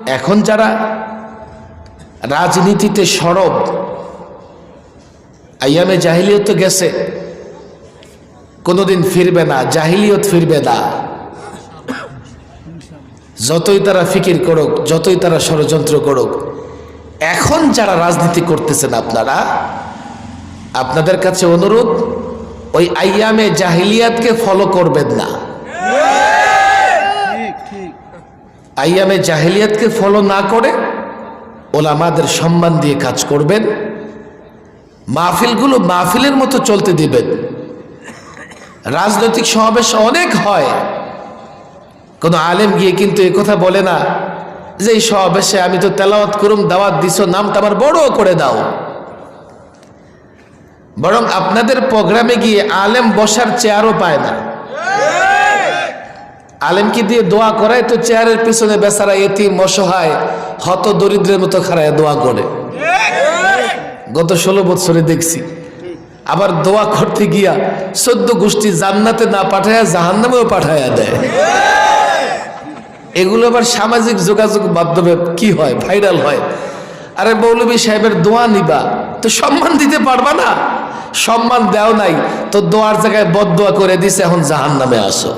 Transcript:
এখন যারা রাজনীতিতে সরব, আইয়ামে জাহিলিয়ত তো গেছে, কোনোদিন ফিরবে না, জাহিলিয়ত ফিরবে না। যতই তারা ফিকির করুক, যতই তারা ষড়যন্ত্র করুক, এখন যারা রাজনীতি করতেছেন আপনারা, আপনাদের কাছে অনুরোধ, ওই আইয়ামে জাহিলিয়াতকে ফলো করবেন না। আইয়ামে জাহেলিয়াতকে ফলো না করে ওলামাদের সম্মান দিয়ে কাজ করবেন, মাহফিলগুলো মাহফিলের মতো চলতে দিবেন। রাজনৈতিক সমাবেশ অনেক হয়। কোনো আলেম গিয়ে কিন্তু কথা বলে না যে এই সমাবেশে আমি তো তেলাওয়াত করুম, দাওয়াত দিছ, নামটা আমার বড় করে দাও। বরং আপনাদের প্রোগ্রামে গিয়ে আলেম বসার চেয়ারও পায় না। আলেমকে দিয়ে দোয়া করায় তো চেয়ারের পিছনে বেচারা এতিম, অসহায়, হত দরিদ্রের মতো খাড়ায় দোয়া করে। গত ষোলো বছরে দেখছি। আবার দোয়া করতে গিয়া চোদ্দ গোষ্ঠী জান্নাতে না পাঠায়া জাহান্নামেও পাঠায়া দেয়। এগুলো আবার সামাজিক যোগাযোগ মাধ্যমে কি হয়? ভাইরাল হয়। আরে মৌলবী সাহেবের দোয়া নিবা, তো সম্মান দিতে পারবা না? সম্মান দেও নাই, তো দোয়ার জায়গায় বদ দোয়া করে দিছে, এখন জাহান নামে আসো।